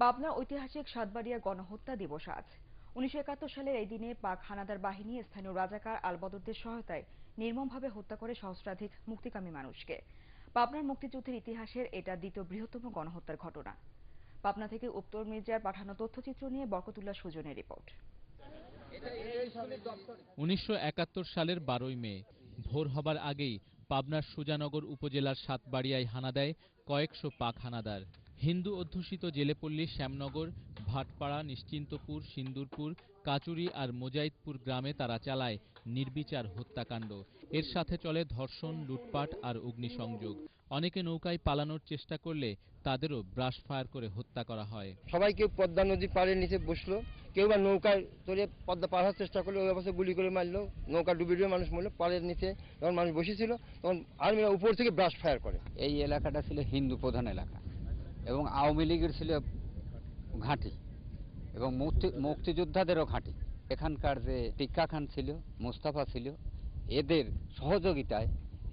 পাবনার ঐতিহাসিক সাতবাড়িয়া গণহত্যা দিবস আজ। উনিশশো একাত্তর সালের এই দিনে পাক হানাদার বাহিনী স্থানীয় রাজাকার আলবদরদের সহায়তায় নির্মমভাবে হত্যা করে সহস্রাধিক মুক্তিকামী মানুষকে। পাবনার মুক্তিযুদ্ধের ইতিহাসের এটা দ্বিতীয় বৃহত্তম গণহত্যার ঘটনা। পাবনা থেকে উত্তর মির্জার পাঠানো তথ্যচিত্র নিয়ে বরকতুল্লাহ সুজনের রিপোর্ট। উনিশশো একাত্তর সালের বারোই মে, ভোর হবার আগেই পাবনার সুজানগর উপজেলার সাতবাড়িয়ায় হানা দেয় কয়েকশো পাক হানাদার। হিন্দু অধ্যুষিত জেলেপল্লী শ্যামনগর ভাটপাড়া নিশ্চিন্তপুর সিন্দুরপুর কাচুরি আর মোজাইদপুর গ্রামে তারা চালায় নির্বিচার হত্যাকাণ্ড। এর সাথে চলে ধর্ষণ লুটপাট আর অগ্নিসংযোগ। অনেকে নৌকায় পালানোর চেষ্টা করলে তাদেরও ব্রাশ ফায়ার করে হত্যা করা হয়। সবাই কেউ পদ্মা নদী পাড়ের নিচে বসল কেউ বা নৌকায় চলে পদ্মা পার হওয়ার চেষ্টা করল ওই অবস্থায় গুলি করে মারলো নৌকা ডুবে ডুবে মানুষ মরলো পাড়ের নিচে যখন মানুষ বসেছিল তখন আর্মিরা উপর থেকে ব্রাশ ফায়ার করে। এই এলাকাটা ছিল হিন্দু প্রধান এলাকা। এবং আওয়ামী লীগের ছিল ঘাঁটি এবং মুক্তি মুক্তিযোদ্ধাদেরও ঘাঁটি। এখানকার যে টিক্কা খান ছিল মুস্তাফা ছিল এদের সহযোগিতায়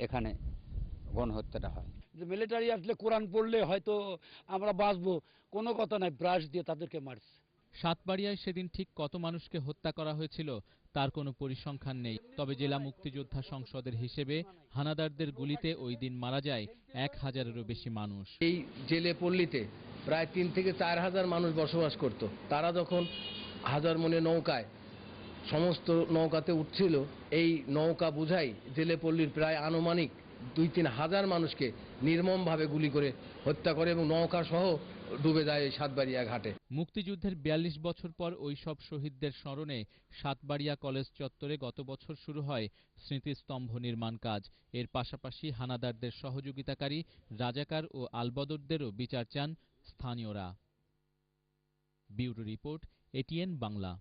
এখানে গণহত্যাটা হয়। যে মিলিটারি আসলে কোরআন পড়লে হয়তো আমরা বাঁচবো কোনো কথা নাই ব্রাশ দিয়ে তাদেরকে মারছে। সাতবাড়িয়ায় সেদিন ঠিক কত মানুষকে হত্যা করা হয়েছিল তার কোনো পরিসংখ্যান নেই। তবে জেলা মুক্তিযোদ্ধা সংসদের হিসেবে হানাদারদের গুলিতে ওই দিন মারা যায় এক হাজারেরও বেশি মানুষ। এই জেলে পল্লীতে প্রায় তিন থেকে চার হাজার মানুষ বসবাস করত। তারা যখন হাজার মনে নৌকায়, সমস্ত নৌকাতে উঠছিল, এই নৌকা বুঝাই জেলে পল্লীর প্রায় আনুমানিক দুই তিন হাজার মানুষকে নির্মমভাবে গুলি করে হত্যা করে এবং নৌকা সহ ডুবে যায় সাতবাড়িয়া ঘাটে। মুক্তিযুদ্ধের বিয়াল্লিশ বছর পর ওই সব শহীদদের স্মরণে সাতবাড়িয়া কলেজ চত্বরে গত বছর শুরু হয় স্মৃতিস্তম্ভ নির্মাণ কাজ। এর পাশাপাশি হানাদারদের সহযোগিতাকারী রাজাকার ও আলবদরদেরও বিচার চান স্থানীয়রা। Bureau report, ATN Bangla.